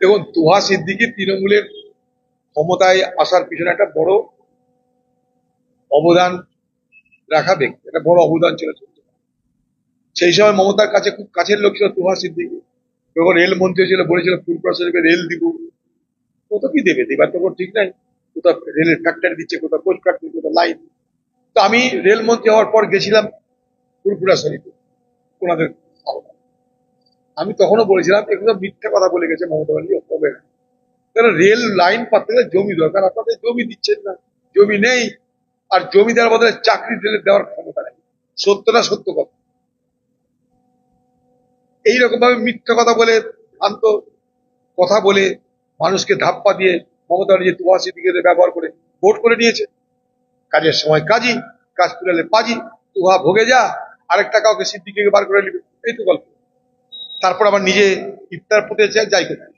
দেখুন, তুহা সিদ্দিকি তৃণমূলের ক্ষমতায় আসার পিছনে একটা বড় অবদান রাখা ব্যক্তি, একটা বড় অবদান ছিল সেই সময় মমতার কাছে খুব কাছের লোক ছিল তুহা সিদ্দিকি। যখন রেল মন্ত্রী ছিল, বলেছিল, ফুলপুরা শরীফে রেল দিব। কত কি দেবে? দেবার তো ঠিক নাই। কোথাও রেলের ফ্যাক্টরি দিচ্ছে, কোথাও কোচ ফ্যাক্টরি কোথাও লাইন তো আমি রেল মন্ত্রী হওয়ার পর গেছিলাম ফুলপুরা শরীফে। ওনাদের। আমি তখনও বলেছিলাম এগুলো মিথ্যা কথা বলে গেছে মমতা ব্যানার্জি হবে না। কারণ রেল লাইন পাততে গেলে জমি দরকার আপনাদের জমি দিচ্ছেন না, জমি নেই, আর জমি দেওয়ার বদলে চাকরি দিলে দেওয়ার ক্ষমতা নেই। সত্যটা সত্য কথা। এইরকম ভাবে মিথ্যা কথা বলে, ভ্রান্ত কথা বলে মানুষকে ধাপ্পা দিয়ে মমতা ব্যানার্জি তুয়া সিদ্দিকের ব্যবহার করে ভোট করে নিয়েছে। কাজের সময় কাজী কাজ তুলে পাজি তুহা ভোগে যা আরেকটা কাউকে সিদ্দিকে বার করে নিবে। এই তো গল্প। তারপর আবার নিজে ইফতার পুঁতে যাই কোথায়